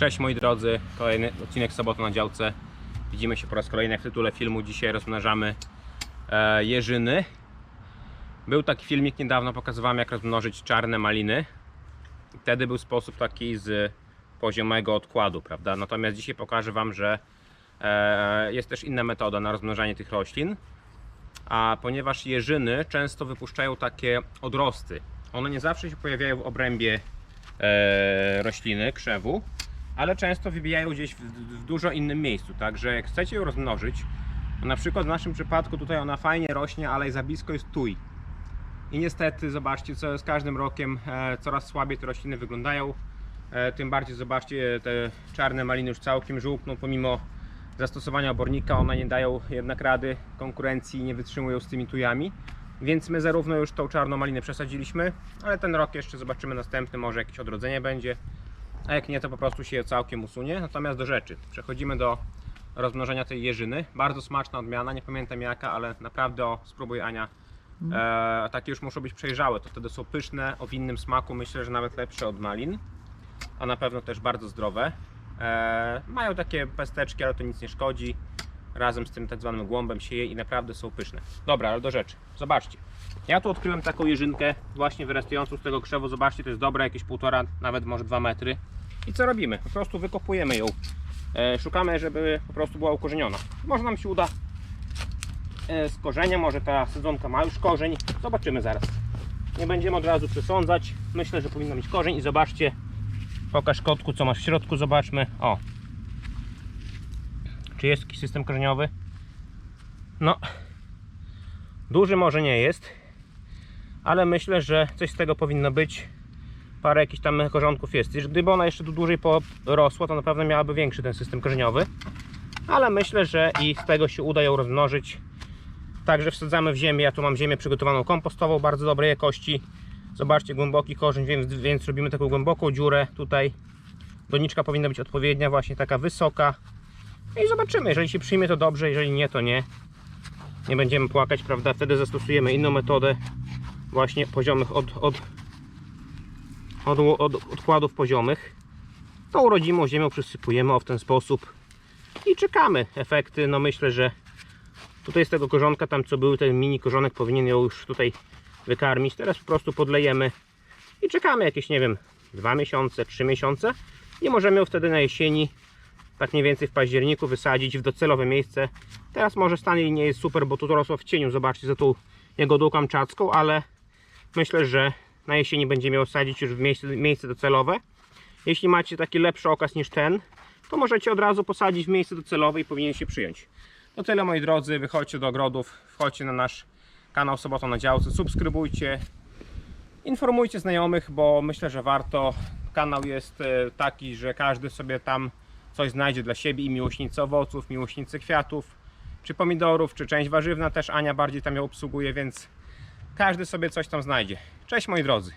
Cześć moi drodzy, kolejny odcinek Sobota na działce. Widzimy się po raz kolejny w tytule filmu. Dzisiaj rozmnażamy e, jeżyny. Był taki filmik niedawno, pokazywałem jak rozmnożyć czarne maliny. Wtedy był sposób taki z poziomego odkładu, prawda? Natomiast dzisiaj pokażę Wam, że e, jest też inna metoda na rozmnażanie tych roślin. A ponieważ jeżyny często wypuszczają takie odrosty, one nie zawsze się pojawiają w obrębie e, rośliny, krzewu, ale często wybijają gdzieś w, w dużo innym miejscu. Także jak chcecie ją rozmnożyć, na przykład w naszym przypadku tutaj ona fajnie rośnie, ale za blisko jest tuj. I niestety zobaczcie, co z każdym rokiem e, coraz słabiej te rośliny wyglądają. E, tym bardziej zobaczcie, te czarne maliny już całkiem żółkną, pomimo zastosowania obornika, one nie dają jednak rady konkurencji, nie wytrzymują z tymi tujami. Więc my zarówno już tą czarną malinę przesadziliśmy, ale ten rok jeszcze zobaczymy następny, może jakieś odrodzenie będzie. A jak nie, to po prostu się całkiem usunie. Natomiast do rzeczy. Przechodzimy do rozmnożenia tej jeżyny. Bardzo smaczna odmiana, nie pamiętam jaka, ale naprawdę o, spróbuj Ania. E, takie już muszą być przejrzałe, to wtedy są pyszne, o winnym smaku, myślę, że nawet lepsze od malin. A na pewno też bardzo zdrowe. E, mają takie pesteczki, ale to nic nie szkodzi. Razem z tym tak zwanym głąbem się je i naprawdę są pyszne. Dobra, ale do rzeczy. Zobaczcie. Ja tu odkryłem taką jeżynkę właśnie wyrastającą z tego krzewu. Zobaczcie, to jest dobre, jakieś półtora, nawet może dwa metry. I co robimy? Po prostu wykopujemy ją. E, szukamy, żeby po prostu była ukorzeniona. Może nam się uda e, z korzenia, może ta sezonka ma już korzeń. Zobaczymy zaraz. Nie będziemy od razu przesądzać. Myślę, że powinna mieć korzeń i zobaczcie. Pokaż kotku, co masz w środku, zobaczmy. O. Czy jest jakiś system korzeniowy? No. Duży może nie jest, ale myślę, że coś z tego powinno być. Parę jakichś tam korzonków jest. Gdyby ona jeszcze tu dłużej porosła, to na pewno miałaby większy ten system korzeniowy. Ale myślę, że i z tego się uda ją rozmnożyć. Także wsadzamy w ziemię. Ja tu mam ziemię przygotowaną kompostową, bardzo dobrej jakości. Zobaczcie, głęboki korzeń, więc, więc robimy taką głęboką dziurę tutaj. Doniczka powinna być odpowiednia, właśnie taka wysoka. I zobaczymy, jeżeli się przyjmie to dobrze, jeżeli nie to nie. Nie będziemy płakać, prawda? Wtedy zastosujemy inną metodę właśnie poziomych od, od, od, od odkładów poziomych. Tą rodzimą ziemią przysypujemy o w ten sposób i czekamy efekty. No myślę, że tutaj z tego korzonka, tam co był ten mini korzonek powinien ją już tutaj wykarmić. Teraz po prostu podlejemy i czekamy jakieś, nie wiem, dwa miesiące, trzy miesiące i możemy ją wtedy na jesieni tak mniej więcej w październiku wysadzić w docelowe miejsce. Teraz może stan jej nie jest super, bo tu rosła w cieniu, zobaczcie za tą jagodą kamczacką, ale myślę, że na jesieni będziemy ją sadzić już w miejsce, miejsce docelowe. Jeśli macie taki lepszy okaz niż ten, to możecie od razu posadzić w miejsce docelowe i powinien się przyjąć. To tyle moi drodzy, wychodźcie do ogrodów, wchodźcie na nasz kanał Sobota na działce, subskrybujcie, informujcie znajomych, bo myślę, że warto. Kanał jest e, taki, że każdy sobie tam coś znajdzie dla siebie i miłośnicy owoców, miłośnicy kwiatów, czy pomidorów, czy część warzywna też Ania bardziej tam ją obsługuje, więc każdy sobie coś tam znajdzie. Cześć moi drodzy.